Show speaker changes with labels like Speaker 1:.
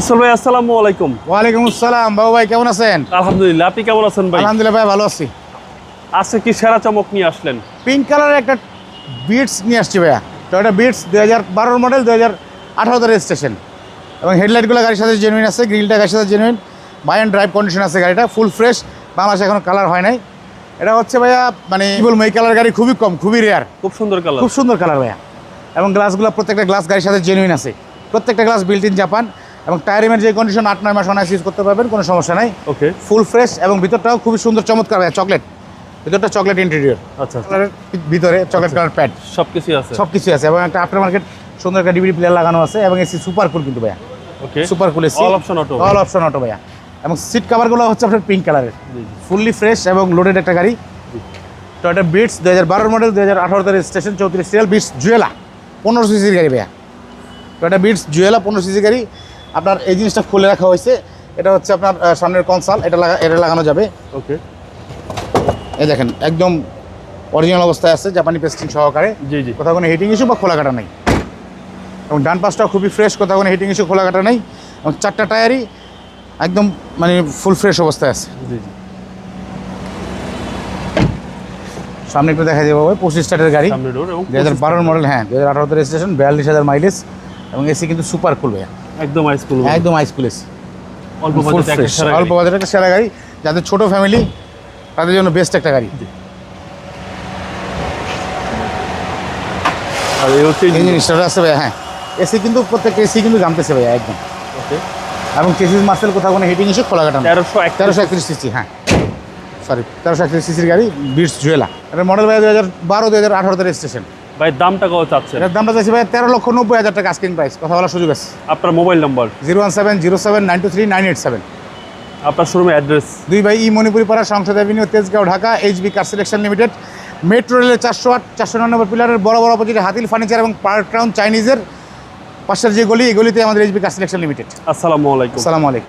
Speaker 1: Isle ভাই আসসালামু আলাইকুম।
Speaker 2: ওয়ালাইকুম আসসালাম। বাবু ভাই কেমন আছেন?
Speaker 1: আলহামদুলিল্লাহ আপনি কেমন আছেন ভাই?
Speaker 2: আলহামদুলিল্লাহ ভাই ভালো আছি।
Speaker 1: আজকে কি সেরা চমক নিয়ে আসলেন?
Speaker 2: পিঙ্ক কালারের একটা বিটস নিয়ে আসছি ভাইয়া। বিটস দুই হাজার বারোর মডেল দুই হাজার আঠারোতে রেজিস্ট্রেশন এবং হেডলাইটগুলো গাড়ির সাথে জেনুইন আছে গ্রিলটা গাড়ির সাথে genuine buy and drive condition আছে গাড়িটা ফুল ফ্রেশ বাংলাদেশে এখনও কালার হয় নাই। এটা হচ্ছে ভাইয়া মানে কি বলব এই কালার গাড়ি খুবই কম খুবই রেয়ার
Speaker 1: খুব সুন্দর কালার
Speaker 2: খুব সুন্দর কালার ভাইয়া। এবং গ্লাসগুলো প্রত্যেকটা গ্লাস গাড়ির সাথে জেনুইন আছে। প্রত্যেকটা গ্লাস বিল্ট ইন জাপান এবং টায়ারিমের যে কন্ডিশন আট নয় মাস অনায়াস ইউজ করতে পারবেন কোনো সমস্যা নাই।
Speaker 1: ওকে
Speaker 2: ফুল ফ্রেশ এবং ভিতরটাও খুবই সুন্দর চমৎকার ভাইয়া চকলেট ভিতরটা চকলেট ইন্টেরিয়র
Speaker 1: আচ্ছা
Speaker 2: ভিতরে চকলেট কালার প্যাড
Speaker 1: সব কিছুই আছে।
Speaker 2: সব কিছুই আছে এবং একটা আফটার মার্কেট সুন্দর একটা ডিভিডি প্লেয়ার লাগানো আছে এবং এসি সুপার কুল কিন্তু ভাইয়া।
Speaker 1: Okay
Speaker 2: super cool AC
Speaker 1: all option auto
Speaker 2: all option auto ভাইয়া। এবং সিট কাভারগুলো হচ্ছে আপনার পিঙ্ক কালারের ফুললি ফ্রেশ এবং লোডেড একটা গাড়ি। টয়টা বিটস দু হাজার বারোর মডেল দু হাজার আঠারোতে রেজিস্ট্রেশন চৌত্রিশ সিরিয়াল বিটস জুয়েলা পনেরো সিসির গাড়ি ভাইয়া। টয়টা বিটস জুয়েলা পনেরো সিসি গাড়ি। আপনার এই জিনিসটা খুলে রাখা হয়েছে। এটা হচ্ছে আপনার সামনের কনসাল এটা লাগা এটা লাগানো যাবে।
Speaker 1: ওকে।
Speaker 2: এই দেখেন একদম অরিজিনাল অবস্থায় আছে জাপানি পেস্টিং সহকারে।
Speaker 1: জি জি।
Speaker 2: কোথাও কোনো হিটিং ইস্যু বা খোলা কাটা নেই। এবং ডান পাশটাও খুবই ফ্রেশ কোথাও কোনো হিটিং ইস্যু খোলা কাটা নেই। এবং চারটা টায়ারই একদম মানে ফুল ফ্রেশ অবস্থায় আছে।
Speaker 1: জি জি।
Speaker 2: সামনে একটু দেখা যাবে পঁচিশ স্টার্টের গাড়ি। দু হাজার বারোর মডেল হ্যাঁ দু হাজার আঠারোতে রেজিস্ট্রেশন বিয়াল্লিশ হাজার মাইলেজ এবং এসি কিন্তু সুপার কুল ভাইয়া।
Speaker 1: একদম আইস কুল
Speaker 2: একদম আইস কুল এসি
Speaker 1: অল্প বাজেটে
Speaker 2: অল্প
Speaker 1: গাড়ি।
Speaker 2: একটা সেরা গাড়ি। যাদের ছোট ফ্যামিলি তাদের জন্য বেস্ট একটা গাড়ি।
Speaker 1: আর এই হচ্ছে
Speaker 2: ইঞ্জিন স্টার্ট আছে ভাইয়া হ্যাঁ। এসি কিন্তু প্রত্যেকটা এসি কিন্তু জামতেছে ভাইয়া একদম।
Speaker 1: ওকে
Speaker 2: এবং কেসিস মার্সেল কোথাও কোনো হিটিং ইস্যু খোলা কাটা নেই
Speaker 1: তেরোশো
Speaker 2: তেরোশো একত্রিশ সিসি হ্যাঁ। সরি তেরোশো একত্রিশ সিসির গাড়ি বিটস জুয়েলা এটা মডেল ভাই দু হাজার বারো দু হাজার আঠারোতে রেজিস্ট্রেশন
Speaker 1: ভাই দামটা কত চাচ্ছেন?
Speaker 2: এর দামটা চাইছি ভাই তেরো লক্ষ নব্বই হাজার টাকা আস্কিং প্রাইস কথা বলার সুযোগ আছে।
Speaker 1: আপনার mobile number?
Speaker 2: Zero one seven zero seven nine two three nine eight seven.
Speaker 1: আপনার শোরুমের অ্যাড্রেস?
Speaker 2: দুই ভাই ই Manipuri Para Sangsad avenue Tejgaon Dhaka HB car selection limited. Metro রেলের চারশো আট চারশো নম্বর পিলারের বড় বড় অপোজিটে হাতিল ফার্নিচার এবং পার্ক টাউন চাইনিজের পাশের যে গলি এই গলিতে আমাদের এইচবি কার সিলেকশন লিমিটেড।
Speaker 1: আসসালামু আলাইকুম।
Speaker 2: আসসালামু আলাইকুম।